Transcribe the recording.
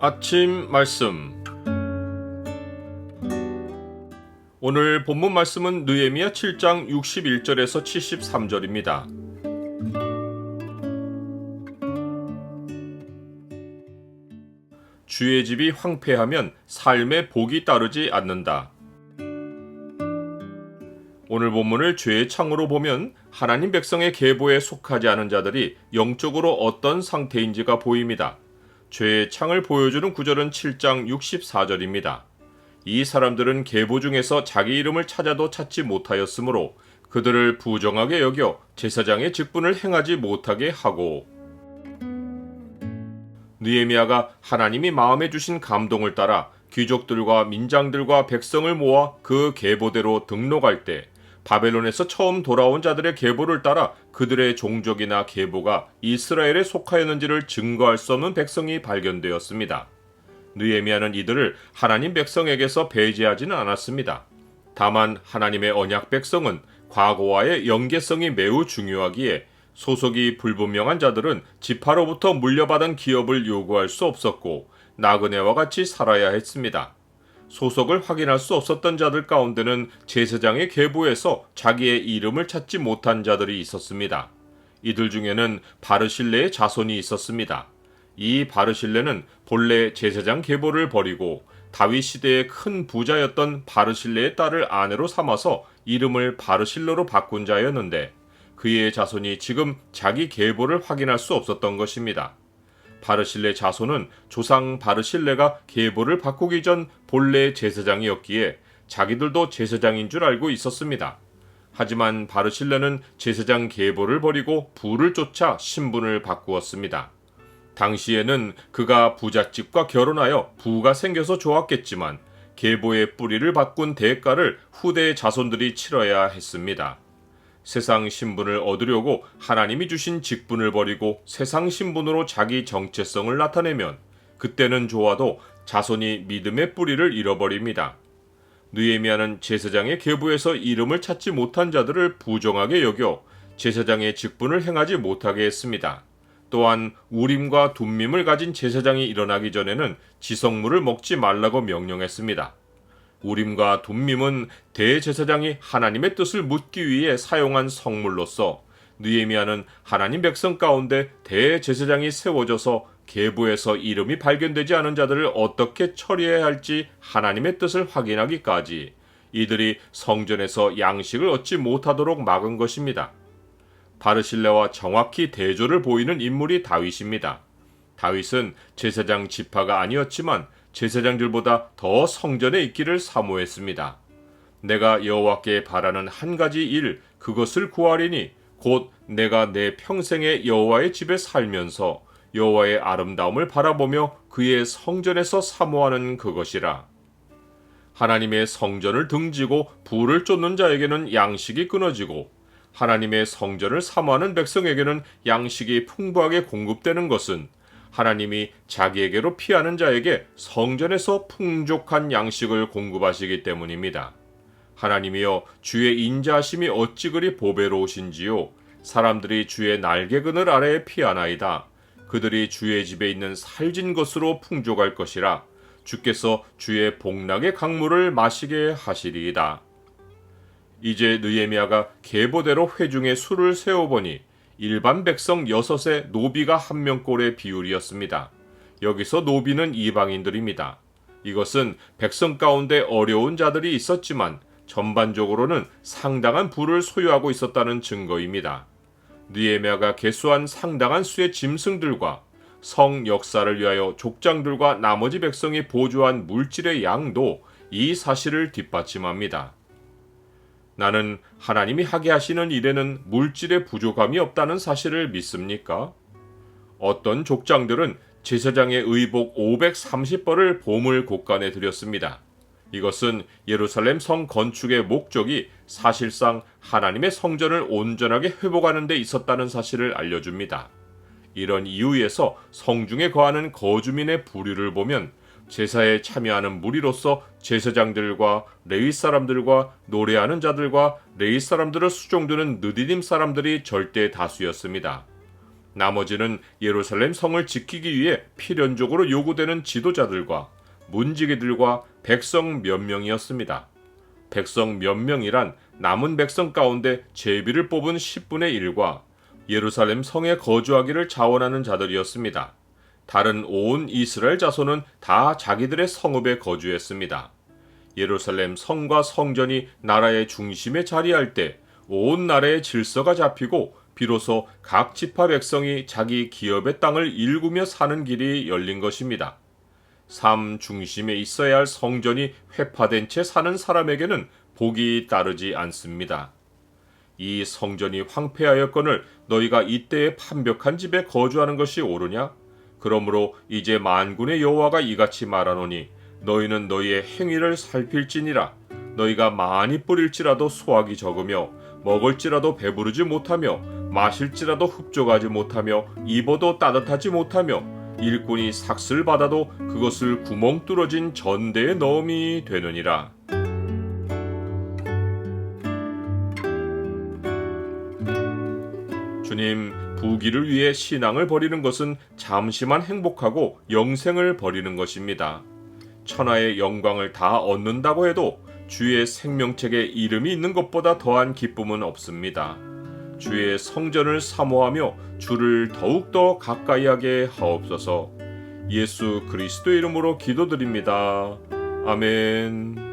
아침 말씀 오늘 본문 말씀은 느헤미야 7장 61절에서 73절입니다. 주의 집이 황폐하면 삶의 복이 따르지 않는다. 오늘 본문을 죄의 창으로 보면 하나님 백성의 계보에 속하지 않은 자들이 영적으로 어떤 상태인지가 보입니다. 죄의 창을 보여주는 구절은 7장 64절입니다. 이 사람들은 계보 중에서 자기 이름을 찾아도 찾지 못하였으므로 그들을 부정하게 여겨 제사장의 직분을 행하지 못하게 하고 느헤미야가 하나님이 마음에 주신 감동을 따라 귀족들과 민장들과 백성을 모아 그 계보대로 등록할 때 바벨론에서 처음 돌아온 자들의 계보를 따라 그들의 종족이나 계보가 이스라엘에 속하였는지를 증거할 수 없는 백성이 발견되었습니다. 느헤미야는 이들을 하나님 백성에게서 배제하지는 않았습니다. 다만 하나님의 언약 백성은 과거와의 연계성이 매우 중요하기에 소속이 불분명한 자들은 지파로부터 물려받은 기업을 요구할 수 없었고 나그네와 같이 살아야 했습니다. 소속을 확인할 수 없었던 자들 가운데는 제사장의 계보에서 자기의 이름을 찾지 못한 자들이 있었습니다. 이들 중에는 바르실레의 자손이 있었습니다. 이 바르실레는 본래 제사장 계보를 버리고 다윗 시대의 큰 부자였던 바르실레의 딸을 아내로 삼아서 이름을 바르실로로 바꾼 자였는데 그의 자손이 지금 자기 계보를 확인할 수 없었던 것입니다. 바르실레 자손은 조상 바르실레가 계보를 바꾸기 전 본래 제사장이었기에 자기들도 제사장인 줄 알고 있었습니다. 하지만 바르실레는 제사장 계보를 버리고 부를 쫓아 신분을 바꾸었습니다. 당시에는 그가 부잣집과 결혼하여 부가 생겨서 좋았겠지만 계보의 뿌리를 바꾼 대가를 후대의 자손들이 치러야 했습니다. 세상 신분을 얻으려고 하나님이 주신 직분을 버리고 세상 신분으로 자기 정체성을 나타내면 그때는 좋아도 자손이 믿음의 뿌리를 잃어버립니다. 느에미아는 제사장의 계부에서 이름을 찾지 못한 자들을 부정하게 여겨 제사장의 직분을 행하지 못하게 했습니다. 또한 우림과 둠밈을 가진 제사장이 일어나기 전에는 지성물을 먹지 말라고 명령했습니다. 우림과 둠밈은 대제사장이 하나님의 뜻을 묻기 위해 사용한 성물로서 느에미아는 하나님 백성 가운데 대제사장이 세워져서 계부에서 이름이 발견되지 않은 자들을 어떻게 처리해야 할지 하나님의 뜻을 확인하기까지 이들이 성전에서 양식을 얻지 못하도록 막은 것입니다. 바르실레와 정확히 대조를 보이는 인물이 다윗입니다. 다윗은 제사장 지파가 아니었지만 제사장들보다 더 성전에 있기를 사모했습니다. 내가 여호와께 바라는 한 가지 일 그것을 구하리니 곧 내가 내 평생에 여호와의 집에 살면서 여호와의 아름다움을 바라보며 그의 성전에서 사모하는 그것이라. 하나님의 성전을 등지고 불을 쫓는 자에게는 양식이 끊어지고 하나님의 성전을 사모하는 백성에게는 양식이 풍부하게 공급되는 것은 하나님이 자기에게로 피하는 자에게 성전에서 풍족한 양식을 공급하시기 때문입니다. 하나님이여 주의 인자하심이 어찌 그리 보배로우신지요 사람들이 주의 날개 그늘 아래에 피하나이다. 그들이 주의 집에 있는 살진 것으로 풍족할 것이라 주께서 주의 복락의 강물을 마시게 하시리이다. 이제 느에미아가 계보대로 회중에 술을 세워보니 일반 백성 여섯의 노비가 한 명꼴의 비율이었습니다. 여기서 노비는 이방인들입니다. 이것은 백성 가운데 어려운 자들이 있었지만 전반적으로는 상당한 부를 소유하고 있었다는 증거입니다. 느에미아가 개수한 상당한 수의 짐승들과 성 역사를 위하여 족장들과 나머지 백성이 보조한 물질의 양도 이 사실을 뒷받침합니다. 나는 하나님이 하게 하시는 일에는 물질의 부족함이 없다는 사실을 믿습니까? 어떤 족장들은 제사장의 의복 530벌을 보물 곳간에 드렸습니다. 이것은 예루살렘 성 건축의 목적이 사실상 하나님의 성전을 온전하게 회복하는 데 있었다는 사실을 알려줍니다. 이런 이유에서 성중에 거하는 거주민의 부류를 보면 제사에 참여하는 무리로서 제사장들과 레위 사람들과 노래하는 자들과 레위 사람들을 수종드는 느디딤 사람들이 절대 다수였습니다. 나머지는 예루살렘 성을 지키기 위해 필연적으로 요구되는 지도자들과 문지기들과 백성 몇 명이었습니다. 백성 몇 명이란 남은 백성 가운데 제비를 뽑은 10분의 1과 예루살렘 성에 거주하기를 자원하는 자들이었습니다. 다른 온 이스라엘 자손은 다 자기들의 성읍에 거주했습니다. 예루살렘 성과 성전이 나라의 중심에 자리할 때 온 나라의 질서가 잡히고 비로소 각 지파 백성이 자기 기업의 땅을 일구며 사는 길이 열린 것입니다. 삶 중심에 있어야 할 성전이 회파된 채 사는 사람에게는 복이 따르지 않습니다. 이 성전이 황폐하였거늘 너희가 이때에 판벽한 집에 거주하는 것이 옳으냐? 그러므로 이제 만군의 여호와가 이같이 말하노니 너희는 너희의 행위를 살필지니라 너희가 많이 뿌릴지라도 수확이 적으며 먹을지라도 배부르지 못하며 마실지라도 흡족하지 못하며 입어도 따뜻하지 못하며 일꾼이 삭슬 받아도 그것을 구멍 뚫어진 전대에 넣음이 되느니라. 주님, 부귀를 위해 신앙을 버리는 것은 잠시만 행복하고 영생을 버리는 것입니다. 천하의 영광을 다 얻는다고 해도 주의 생명책에 이름이 있는 것보다 더한 기쁨은 없습니다. 주의 성전을 사모하며 주를 더욱더 가까이 하게 하옵소서. 예수 그리스도 이름으로 기도드립니다. 아멘.